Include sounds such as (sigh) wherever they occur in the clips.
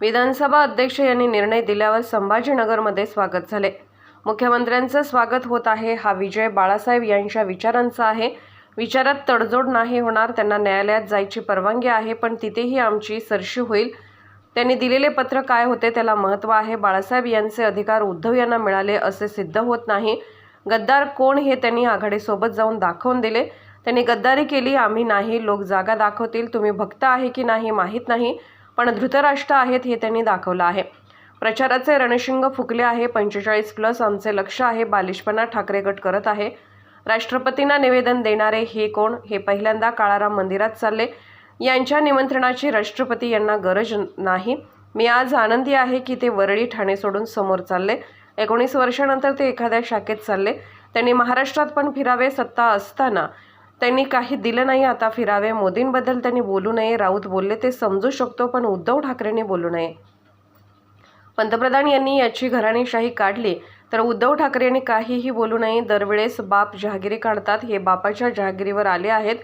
विधानसभा अध्यक्ष यांनी निर्णय दिल्यावर संभाजीनगरमध्ये स्वागत झाले. मुख्यमंत्र्यांचं स्वागत होत आहे हा विजय बाळासाहेब यांच्या विचारांचा आहे. विचारात तडजोड नाही होणार त्यांना न्यायालयात जायची परवानगी आहे पण तिथेही आमची सरशी होईल. त्यांनी दिलेले पत्र काय होते त्याला महत्त्व आहे. बाळासाहेब यांचे अधिकार उद्धव यांना मिळाले असे सिद्ध होत नाही. गद्दार कोण हे त्यांनी आघाडीसोबत जाऊन दाखवून दिले. त्यांनी गद्दारी केली आम्ही नाही लोक जागा दाखवतील तुम्ही भक्त आहे की नाही माहीत नाही. पण धृतराष्ट्र आहेत हे त्यांनी दाखवलं आहे. प्रचाराचे रणशिंग फुकले आहे पंचेचाळीस प्लस आमचे लक्ष आहे बालिशपणा ठाकरे गट करत आहे. राष्ट्रपतींना निवेदन देणारे हे कोण? हे पहिल्यांदा काळाराम मंदिरात चालले. यांच्या निमंत्रणाची राष्ट्रपती यांना गरज नाही. मी आज आनंदी आहे की ते वरळी ठाणे सोडून समोर चालले. एकोणीस वर्षानंतर ते एखाद्या शाखेत चालले. त्यांनी महाराष्ट्रात पण फिरावे सत्ता असताना त्यांनी काही दिलं नाही आता फिरावे. मोदींबद्दल त्यांनी बोलू नये. राऊत बोलले ते समजू शकतो पण उद्धव ठाकरेंनी बोलू नये. पंतप्रधान यांनी याची घराणेशाही काढली. तर उद्धव ठाकरे यांनी काहीही बोलू नये. दरवेळेस बाप जहागिरी काढतात. हे बापाच्या जहागिरीवर आले आहेत.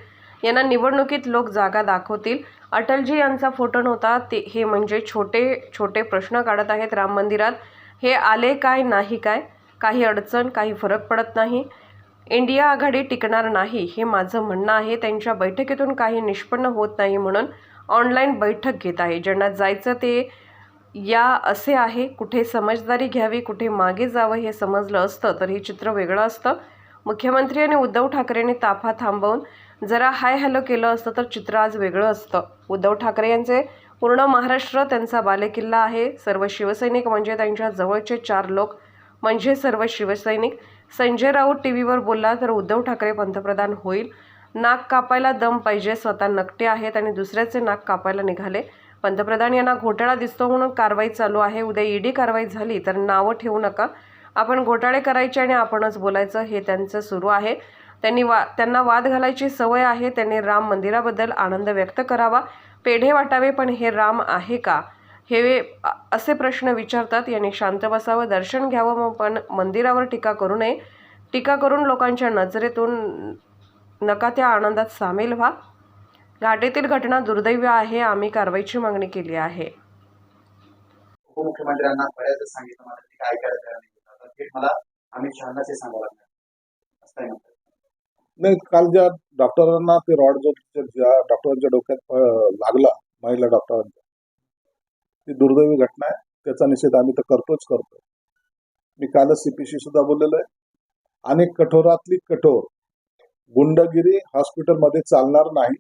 यांना निवडणुकीत लोक जागा दाखवतील. अटलजी यांचा फोटो नव्हता. ते हे म्हणजे छोटे छोटे प्रश्न काढत आहेत राम मंदिरात. हे आले काय नाही काय? काही अडचण काही फरक पडत नाही. इंडिया आघाडी टिकणार नाही हे माझं म्हणणं आहे. त्यांच्या बैठकीतून काही निष्पन्न होत नाही म्हणून ऑनलाईन बैठक घेत आहे. ज्यांना जायचं ते या असे आहे. कुठे समजदारी घ्यावी कुठे मागे जावं हे समजलं असतं तर हे चित्र वेगळं असतं. मुख्यमंत्री आणि उद्धव ठाकरेंनी ताफा थांबवून जरा हाय हॅलो केलं असतं तर चित्र आज वेगळं असतं. उद्धव ठाकरे यांचे पूर्ण महाराष्ट्र त्यांचा बालेकिल्ला आहे. सर्व शिवसैनिक म्हणजे त्यांच्या जवळचे चार लोक म्हणजे सर्व शिवसैनिक. संजय राऊत टी व्हीवर बोलला तर उद्धव ठाकरे पंतप्रधान होईल. नाक कापायला दम पाहिजे स्वतः नकटे आहेत आणि दुसऱ्याचे नाक कापायला निघाले. पंतप्रधान यांना घोटाळा दिसतो म्हणून कारवाई चालू आहे. उद्या ईडी कारवाई झाली तर नावं ठेवू नका. आपण घोटाळे करायचे आणि आपणच बोलायचं हे त्यांचं सुरू आहे. त्यांनी वा त्यांना वाद घालायची सवय आहे. त्यांनी राम मंदिराबद्दल आनंद व्यक्त करावा. पेढे वाटावे पण हे राम आहे का? हे असे प्रश्न विचारतात यांनी शांत बसावं दर्शन घ्यावं मग पण मंदिरावर टीका करू नये. टीका करून लोकांच्या नजरेतून नका त्या आनंदात सामील व्हा. घाटेतील घटना दुर्दैवी आहे आम्ही कारवाईची मागणी केली आहे. उपमुख्यमंत्र्यांना बऱ्याचदा सांगितलं मला ते काय करायचं नाही. होत. आता थेट मला अमित शहाना ते सांगावं लागणार नाही काल ज्या डॉक्टरांना ते रॉड जो डॉक्टरांच्या डोक्यात लागला महिला डॉक्टरांच्या ती दुर्दैवी घटना आहे. त्याचा निषेध आम्ही तर करतोच करतो मी कालच सीपीशी सुद्धा बोललेलो आहे. आणि कठोरातली कठोर गुंडगिरी हॉस्पिटलमध्ये चालणार नाही.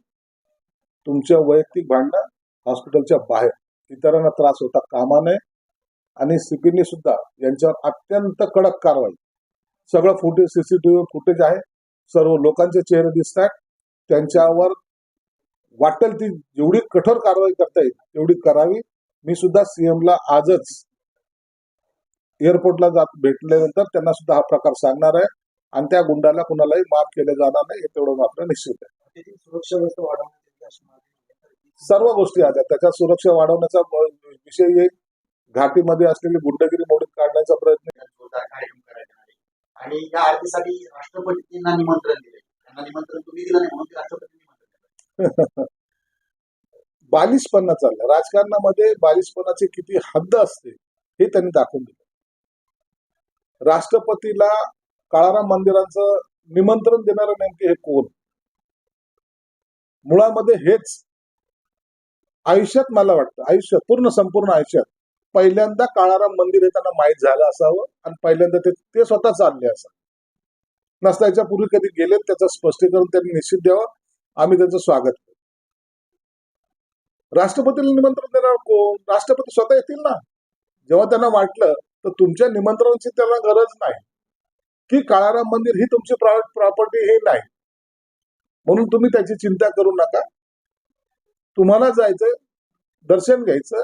तुमच्या वैयक्तिक भांडणं हॉस्पिटलच्या बाहेर. इतरांना त्रास होता कामा नये आणि सीपीने सुद्धा यांच्यावर अत्यंत कडक कारवाई. सगळं फुटेज सीसीटीव्ही फुटेज आहे. सर्व लोकांचे चेहरे दिसत आहेत त्यांच्यावर वाटेल ती जेवढी कठोर कारवाई करता येईल तेवढी करावी. मी सुद्धा सीएमला आजच एअरपोर्टला जात भेटल्यानंतर त्यांना सुद्धा हा प्रकार सांगणार आहे आणि त्या गुंडाला कुणालाही माफ केलं जाणार नाही हे तेवढं मात्र निश्चित आहे सुरक्षा व्यवस्था. सर्व गोष्टी आहेत त्याच्या सुरक्षा वाढवण्याचा विषय येईल घाटीमध्ये असलेली गुंडगिरी मोडीत काढण्याचा प्रयत्न. आणि या आरतीसाठी राष्ट्रपतींना निमंत्रण दिले त्यांना निमंत्रण तुम्ही दिलं नाही म्हणून राष्ट्रपती. (laughs) बालिशपणा चाललं राजकारणामध्ये बालिशपणाची किती हद्द असते हे त्यांनी दाखवून दिलं. राष्ट्रपतीला काळाराम मंदिरांचं निमंत्रण देणारे नेमके हे कोण? मुळामध्ये हेच आयुष्यात मला वाटतं आयुष्य पूर्ण संपूर्ण आयुष्यात पहिल्यांदा काळाराम मंदिर हे त्यांना माहीत झालं असावं आणि पहिल्यांदा ते ते स्वतः चालले असावं. नसता याच्या पूर्वी कधी गेलेत त्याचं स्पष्टीकरण त्यांनी निश्चित द्यावं. आम्ही त्यांचं स्वागत राष्ट्रपतीला निमंत्रण देणार कोण? राष्ट्रपती स्वतः येतील ना? जेव्हा त्यांना वाटलं तर तुमच्या निमंत्रणाची त्यांना गरज नाही. की काळाराम मंदिर ही तुमची प्रॉपर्टी हे नाही. म्हणून तुम्ही त्याची चिंता करू नका. तुम्हाला जायचं दर्शन घ्यायचं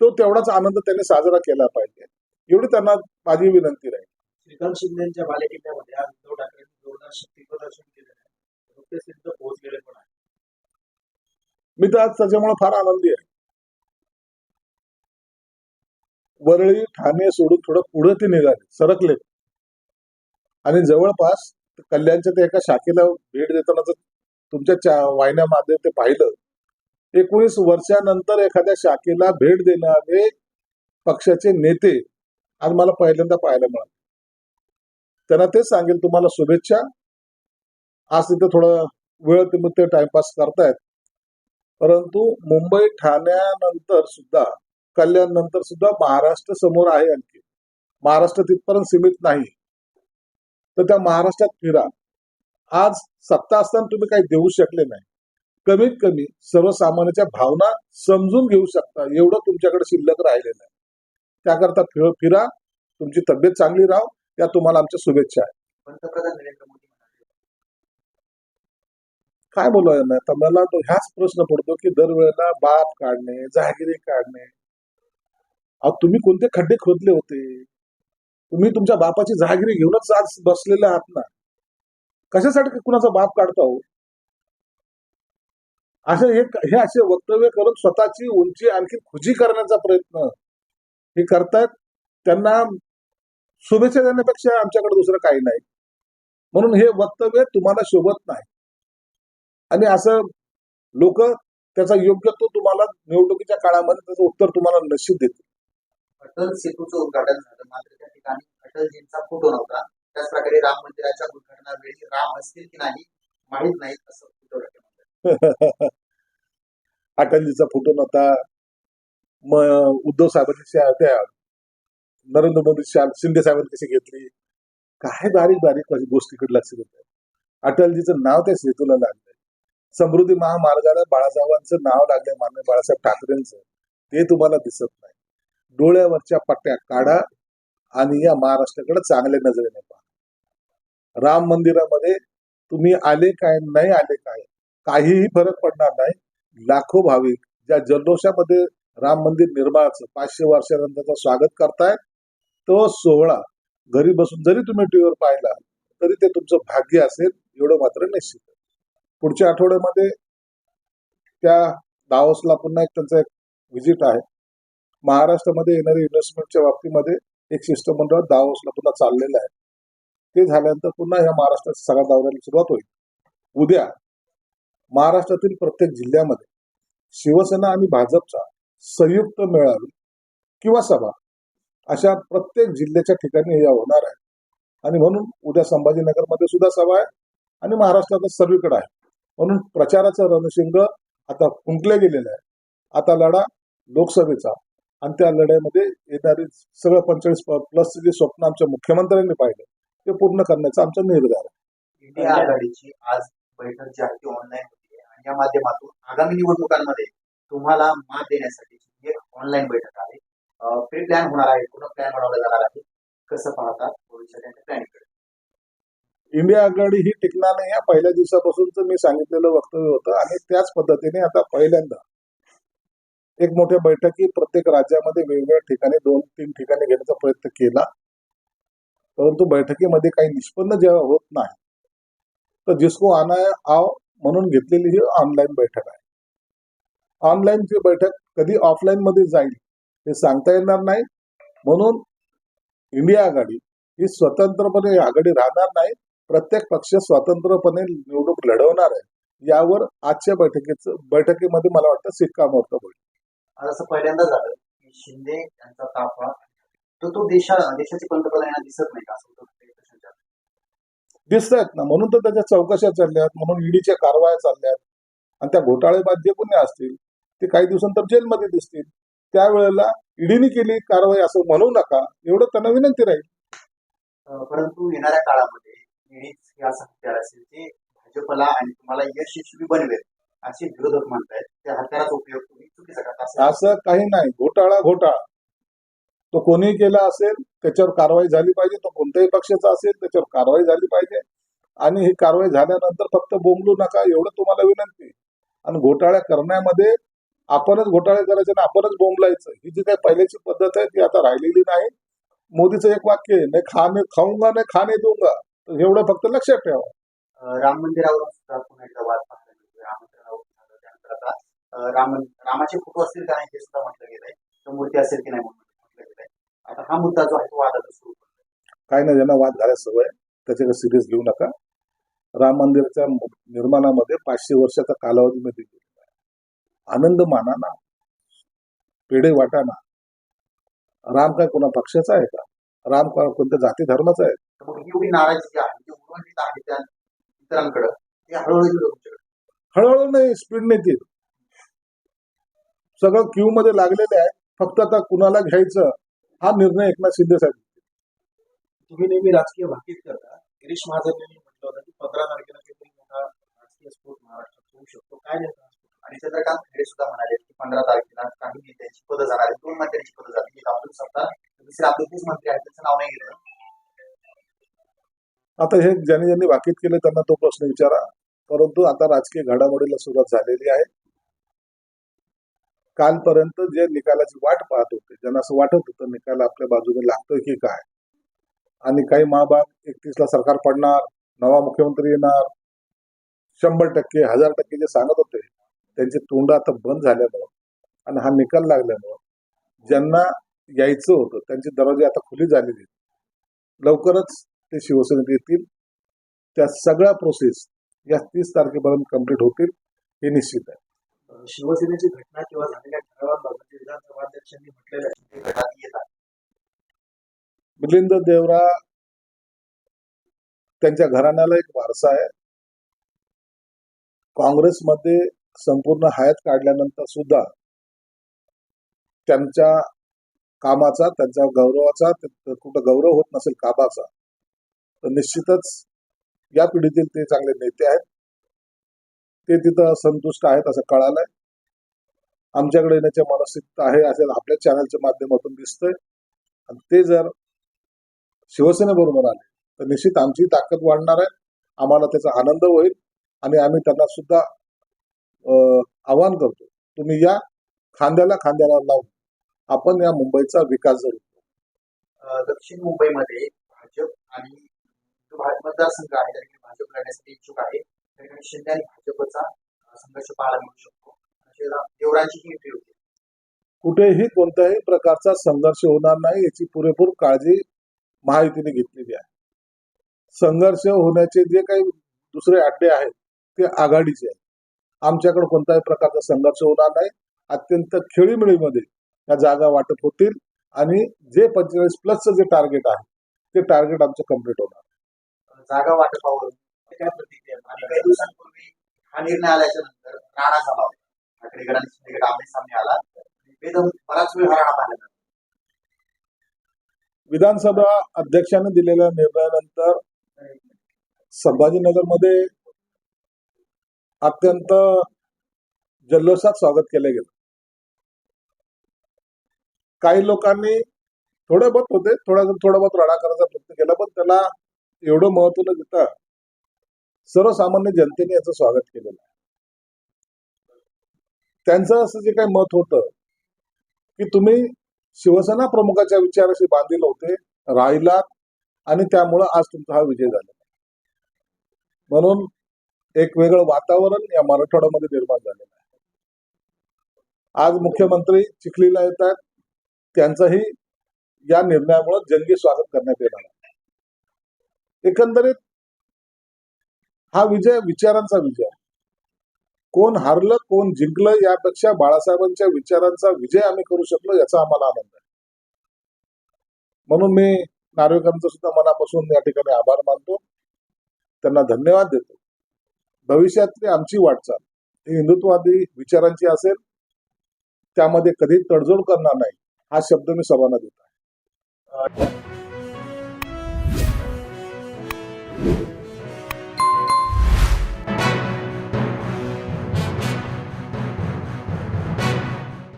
तो तेवढाच आनंद त्यांनी साजरा केला पाहिजे. एवढी त्यांना माझी विनंती राहील. श्रीकांत शिंदेच्या बालेकिल्ल्यामध्ये आज उद्धव ठाकरे जोरदार शक्ती प्रदर्शन केलेलं आहे. नुकतेच तिथं पोहोचलेले पण आहे. मी तर आज त्याच्यामुळे फार आनंदी आहे. वरळी ठाणे सोडून थोडं पुढे ते निघाले सरकले. आणि जवळपास कल्याणच्या ते एका शाखेला भेट देताना जर तुमच्या चा- वाहिन्यामध्ये ते पाहिलं एकोणीस वर्षानंतर एखाद्या शाखेला भेट देणारे पक्षाचे नेते आज मला पहिल्यांदा पाहायला मिळाले. त्यांना तेच सांगेल तुम्हाला शुभेच्छा. आज तिथे थोडं वेळ तुम्ही ते टाइमपास करतायत. परंतु मुंबई ठाण्यानंतर सुद्धा कल्याण नंतर सुद्धा महाराष्ट्र समोर आहे आणखी. महाराष्ट्र तिथपर्यंत सीमित नाही. तर त्या महाराष्ट्रात फिरा. आज सत्ता असताना तुम्ही काही देऊ शकले नाही. कमीत कमी सर्वसामान्याच्या भावना समजून घेऊ शकता. एवढं तुमच्याकडे शिल्लक राहिलेलं आहे. त्याकरता फिर फिरा. तुमची तब्येत चांगली राहो. या तुम्हाला आमच्या शुभेच्छा आहे पंतप्रधान नरेंद्र मोदी. काय बोलाय ना तर मला तो ह्याच प्रश्न पडतो की दरवेळेला बाप काढणे जहागिरी काढणे. अहो तुम्ही कोणते खड्डे खोदले होते? तुम्ही तुमच्या बापाची जहागिरी घेऊनच आज बसलेले आहात ना? कशासाठी कुणाचा बाप काढता हो असे हे हे असे वक्तव्य करून स्वतःची उंची आणखी खुजी करण्याचा प्रयत्न हे करतायत. त्यांना शुभेच्छा देण्यापेक्षा आमच्याकडे दुसरं काही नाही. म्हणून हे वक्तव्य तुम्हाला शोभत नाही. आणि असं लोक त्याचा योग्य तो तुम्हाला निवडणुकीच्या काळामध्ये त्याचं उत्तर तुम्हाला निश्चित देतील. अटल सेतूचं उद्घाटन झालं. मात्र त्या ठिकाणी अटलजींचा फोटो नव्हता. त्याच प्रकारे राम मंदिराच्या उद्घाटनावेळी राम असतील की नाही माहीत नाही असं उद्धव (laughs) अटलजीचा फोटो नव्हता. मग उद्धव साहेबांची शा- त्या नरेंद्र मोदी शिंदे साहेबांनी कशी घेतली? काय बारीक बारीक गोष्टीकडे लक्ष देत आहे अटलजीचं नाव त्या सेतूला लागलंय समृद्धी महामार्गाला बाळासाहेबांचं नाव लागलंय मान्य बाळासाहेब ठाकरेंचं. ते तुम्हाला दिसत नाही. डोळ्यावरच्या पट्ट्या काढा आणि या महाराष्ट्राकडे चांगल्या नजरेने पहा. राम मंदिरामध्ये तुम्ही आले काय नाही आले काय काहीही फरक पडणार नाही. लाखो भाविक ज्या जल्लोषामध्ये राम मंदिर निर्माणाचं पाचशे वर्षानंतरचं स्वागत करताय तो सोहळा घरी बसून जरी तुम्ही टीव्हीवर पाहिला तरी ते तुमचं भाग्य असेल एवढं मात्र निश्चित पुढच्या आठवड्यामध्ये त्या दावसला पुन्हा एक त्यांचा एक व्हिजिट आहे. महाराष्ट्रामध्ये येणारी इन्व्हेस्टमेंटच्या बाबतीमध्ये एक शिष्टमंडळ दावसला पुन्हा चाललेलं आहे. ते झाल्यानंतर पुन्हा ह्या महाराष्ट्राच्या सगळ्या दौऱ्याला सुरुवात होईल. उद्या महाराष्ट्रातील प्रत्येक जिल्ह्यामध्ये शिवसेना आणि भाजपचा संयुक्त मेळावे किंवा सभा अशा प्रत्येक जिल्ह्याच्या ठिकाणी या होणार आहे. आणि म्हणून उद्या संभाजीनगरमध्ये सुद्धा सभा आहे आणि महाराष्ट्रात सर्वीकडे आहे. म्हणून प्रचाराचं रणशिंग आता फुंकले गेलेलं आहे. आता लढा लोकसभेचा. आणि त्या लढ्यामध्ये येणारी सगळं पंचेचाळीस प्लस जे स्वप्न आमच्या मुख्यमंत्र्यांनी पाहिलं ते पूर्ण करण्याचा आमचा निर्धार आहे. इंडिया आघाडीची आज बैठक जी आहे ती ऑनलाईन होती आणि या माध्यमातून आगामी निवडणुकांमध्ये तुम्हाला मात देण्यासाठी एक ऑनलाईन बैठक आहे प्री प्लॅन होणार आहे पूर्ण प्लॅन बनवला जाणार आहे. कसं पाहता भविष्यात प्लॅनिंग इंडिया आघाडी ही टिकणार नाही. या पहिल्या दिवसापासूनच मी सांगितलेलं वक्तव्य होतं आणि त्याच पद्धतीने आता पहिल्यांदा एक मोठ्या बैठकी प्रत्येक राज्यामध्ये वेगवेगळ्या ठिकाणी दोन तीन ठिकाणी घेण्याचा प्रयत्न केला. परंतु बैठकीमध्ये काही निष्पन्न जेव्हा होत नाही तर जिसको आना आव म्हणून घेतलेली ही ऑनलाईन बैठक आहे. ऑनलाईनची बैठक कधी ऑफलाईन मध्ये जाईल हे सांगता येणार नाही. म्हणून इंडिया आघाडी ही स्वतंत्रपणे आघाडी राहणार नाही. प्रत्येक पक्ष स्वतंत्रपणे निवडणूक लढवणार आहे यावर आजच्या बैठकीचं बैठकीमध्ये मला वाटतं शिक्कामोर्तब होईल. असं पहिल्यांदा झालं की शिंदे यांचा ताफा तर तो देशा देशाचे पंतप्रधान दिसत नाही का असं उद्धव ठाकरे प्रश्न. विचारतात. दिसत आहेत ना म्हणून तर त्याच्या चौकशा चालल्यात म्हणून ईडीच्या कारवाया चालल्यात. आणि त्या घोटाळेबाद जे गुन्हे असतील? ते काही दिवसांतर जेलमध्ये दिसतील. त्यावेळेला ईडीने केली कारवाई असं म्हणू नका एवढं त्यांना विनंती राहील परंतु येणाऱ्या काळामध्ये ईडीच हे असं हत्यार असेल जे भाजपला आणि तुम्हाला यशस्वी बनवेल असे विरोधक म्हणतायत. त्या हत्याराचा उपयोग तुम्ही चुकीचा करता असं काही नाही. घोटाळा घोटाळा. तो कोणीही केला असेल त्याच्यावर कारवाई झाली पाहिजे. तो कोणत्याही पक्षाचा असेल त्याच्यावर कारवाई झाली पाहिजे. आणि ही कारवाई झाल्यानंतर फक्त बोंबलू नका एवढं तुम्हाला विनंती. आणि घोटाळ्या करण्यामध्ये आपणच घोटाळे करायचे आणि आपणच बोंबलायचं. ही जी काही पहिल्याची पद्धत आहे ती आता राहिलेली नाही. मोदीचं एक वाक्य आहे नाही खाणे खाऊंगा नाही खाणे दूंगा. एवढं फक्त लक्षात ठेवा. राम मंदिरावरून सुद्धा पुन्हा एकदा वाद त्यानंतर राम रामाचे फोटो असतील का नाही हे सुद्धा म्हटलं गेलंय. मूर्ती असेल की नाही म्हणून म्हटलं गेलंय. आता हा मुद्दा जो आहे तो वादाचा सुरू होतो काही ना ज्यांना वाद झाल्या सवय त्याच्याकडे सिरियस घेऊ नका. राम मंदिराच्या निर्माणामध्ये पाचशे वर्षाचा कालावधी मी दिलेला आहे. आनंद माना ना पेढे वाटा ना राम काय कोणा पक्षाचा आहे का? राम कोणा कोणत्या जाती धर्माचा आहे? मग ही एवढी नाराजी जी आहे ती उर्वरित आहे त्या इतरांकडे ते हळूहळू हळूहळू नाही स्पीड येतील. सगळं क्यू मध्ये लागलेले आहे फक्त आता कुणाला घ्यायचं हा निर्णय एकनाथ शिंदे साहेब तुम्ही नेहमी राजकीय भाकीत करता. गिरीश महाजन यांनी म्हटलं होतं की पंधरा तारखेला काहीतरी मोठा राजकीय स्फोट महाराष्ट्रात होऊ शकतो. काय नेमका हा स्फोट? आणि चंद्रकांत खैरे सुद्धा म्हणाले की पंधरा तारखेला काही नेत्यांची पदं जाणार आहेत. दोन मंत्र्यांची पदं जातील. एक अब्दुल सत्तार दुसरे आपले तेच मंत्री आहेत. त्याचं नाव नाही घेतलं. आता हे ज्यांनी ज्यांनी वाकीत केले त्यांना तो प्रश्न विचारा. परंतु आता राजकीय घडामोडीला सुरुवात झालेली आहे. कालपर्यंत जे निकालाची वाट पाहत होते ज्यांना असं वाटत होतं निकाल आपल्या बाजूने लागतोय की काय? आणि काही महाभाग एकतीसला सरकार पडणार नवा मुख्यमंत्री येणार शंभर टक्के हजार टक्के जे सांगत होते त्यांचे तोंड आता बंद झाल्यामुळं आणि हा निकाल लागल्यामुळं ज्यांना यायचं होतं त्यांचे दरवाजे आता खुली झालेले लवकरच ते शिवसेनेत येतील. त्या सगळ्या प्रोसेस या तीस तारखेपर्यंत कंप्लीट होतील हे निश्चित आहे. शिवसेनेची घटना किंवा झालेल्या ठरावांबाबत विधानसभा अध्यक्षांनी म्हटलेलं आहे. येतात मिलिंद देवरा त्यांच्या घराण्याला एक वारसा आहे. काँग्रेसमध्ये संपूर्ण हयात काढल्यानंतर सुद्धा त्यांच्या कामाचा त्यांच्या गौरवाचा कुठं गौरव होत नसेल कामाचा तर निश्चितच या पिढीतील ते चांगले नेते आहेत. ते तिथं संतुष्ट आहेत असं कळालंय. आमच्याकडे येण्याच्या मानसिकता आहे असं आपल्या चॅनलच्या माध्यमातून दिसतंय. आणि ते जर शिवसेनेबरोबर आले तर निश्चित आमची ताकद वाढणार आहे. आम्हाला त्याचा आनंद होईल आणि आम्ही त्यांना सुद्धा आवाहन करतो तुम्ही या खांद्याला खांद्याला लावून आपण या मुंबईचा विकास जर दक्षिण मुंबईमध्ये भाजप आणि मतदारसंघ आहे त्या ठिकाणी भाजप लढण्यासाठी इच्छुक आहे. त्या ठिकाणी शिंदे आणि भाजपचा संघर्ष पाहायला मिळू शकतो. देवरांची ही एंट्री होती. कुठेही कोणत्याही प्रकारचा संघर्ष होणार नाही याची पुरेपूर काळजी महायुतीने घेतलेली आहे. संघर्ष होण्याचे जे काही दुसरे अड्डे आहेत ते आघाडीचे आहेत. आमच्याकडे कोणत्याही प्रकारचा संघर्ष होणार नाही. अत्यंत खेळीमेळीमध्ये या जागा वाटप होतील आणि जे पंचेचाळीस प्लसचं जे टार्गेट आहे ते टार्गेट आमचं कंप्लीट होणार. जागा वाटपावर काय प्रतिक्रिया आणि काही दिवसांपूर्वी हा निर्णय आल्याच्यानंतर राणा झाला होता. ठाकरे गट आमने सामने आला. बेदम बराच वेळ हा राणा पाहिला विधानसभा अध्यक्षाने दिलेल्या निर्णयानंतर संभाजीनगरमध्ये अत्यंत जल्लोषात स्वागत केलं गेलं. काही लोकांनी थोडं बहुत होते थोडा थोडं बहुत राडा करायचा प्रयत्न केला पण त्याला एवढं महत्त्व न देता सर्वसामान्य जनतेने याचं स्वागत केलेलं आहे. त्यांचं असं जे काही मत होतं की तुम्ही शिवसेना प्रमुखाच्या विचाराशी बांधील होते राहिलात आणि त्यामुळं आज तुमचा हा विजय झाला म्हणून एक वेगळं वातावरण या मराठवाड्यामध्ये निर्माण झालेलं आहे. आज मुख्यमंत्री चिखलीला येत आहेत त्यांचंही या निर्णयामुळे जंगी स्वागत करण्यात येणार आहे. एकंदरीत हा विजय विचारांचा विजय. कोण हारलं कोण जिंकलं यापेक्षा बाळासाहेबांच्या विचारांचा विजय आम्ही करू शकलो याचा आम्हाला आनंद आहे. म्हणून मी नार्वेकरांचा सुद्धा मनापासून या ठिकाणी आभार मानतो. त्यांना धन्यवाद देतो. भविष्यातली आमची वाटचाल ही हिंदुत्ववादी विचारांची असेल त्यामध्ये कधी तडजोड करणार नाही हा शब्द मी सर्वांना देतो. आहे